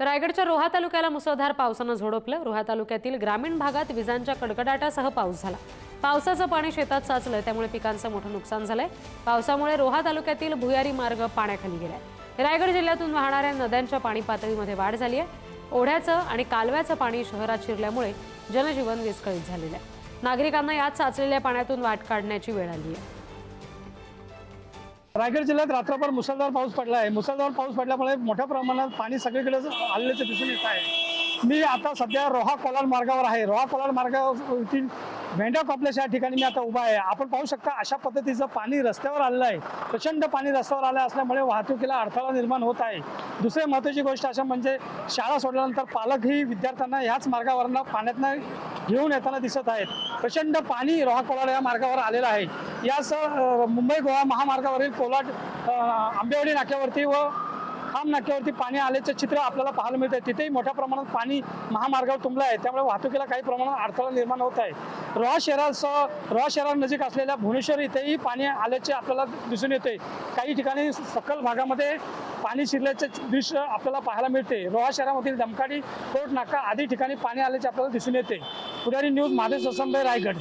तर रायगडच्या रोहा तालुक्याला मुसळधार पावसानं झोडपलं. रोहा तालुक्यातील ग्रामीण भागात विजांच्या कडकडाटासह पाऊस झाला. पावसाचं पाणी शेतात साचलं त्यामुळे पिकांचं मोठं नुकसान झालंय. पावसामुळे रोहा तालुक्यातील भुयारी मार्ग पाण्याखाली गेलाय. रायगड जिल्ह्यातून वाहणाऱ्या नद्यांच्या पाणी पातळीमध्ये वाढ झाली आहे. ओढ्याचं आणि कालव्याचं पाणी शहरात शिरल्यामुळे जनजीवन विस्कळीत झालेलं आहे. नागरिकांना यात साचलेल्या पाण्यातून वाट काढण्याची वेळ आली आहे. रायगड जिल्ह्यात रात्रभर मुसळधार पाऊस पडला आहे मुसळधार पाऊस पडल्यामुळे मोठ्या प्रमाणात पाणी सगळीकडे आलेल्याचे दिसून येत आहे. मी आता सध्या रोहा कोलाड मार्गावर आहे. रोहा कोलाल मार्गावरती भेंडा कॉम्प्लेक्स या ठिकाणी मी आता उभा आहे. आपण पाहू शकता अशा पद्धतीचं पाणी रस्त्यावर आलेलं आहे. प्रचंड पाणी रस्त्यावर आलं असल्यामुळे वाहतुकीला अडथळा निर्माण होत आहे. दुसरी महत्त्वाची गोष्ट अशा म्हणजे शाळा सोडल्यानंतर पालकही विद्यार्थ्यांना ह्याच मार्गावरनं पाण्यातनं घेऊन येताना दिसत आहेत. प्रचंड पाणी रोहा कोलाड या मार्गावर आलेलं आहे. याच मुंबई गोवा महामार्गावरील कोलाड आंबेवाडी नाक्यावरती व खाम नाक्यावरती पाणी आल्याचे चित्र आपल्याला पाहायला मिळत आहे तिथेही मोठ्या प्रमाणात पाणी महामार्गावर तुंबलं आहे. त्यामुळे वाहतुकीला काही प्रमाणात अडथळा निर्माण होत आहे. रोहा शहरासह रोहा शहरानजीक असलेल्या भुवनेश्वर इथेही पाणी आल्याचे आपल्याला दिसून येते काही ठिकाणी सकल भागामध्ये पाणी शिरल्याचे दृश्य आपल्याला पाहायला मिळते रोहा शहरामधील दमकाडी कोर्ट नाका आदी ठिकाणी पाणी आल्याचे आपल्याला दिसून येते पुढारी न्यूज माधव ससंबे रायगड.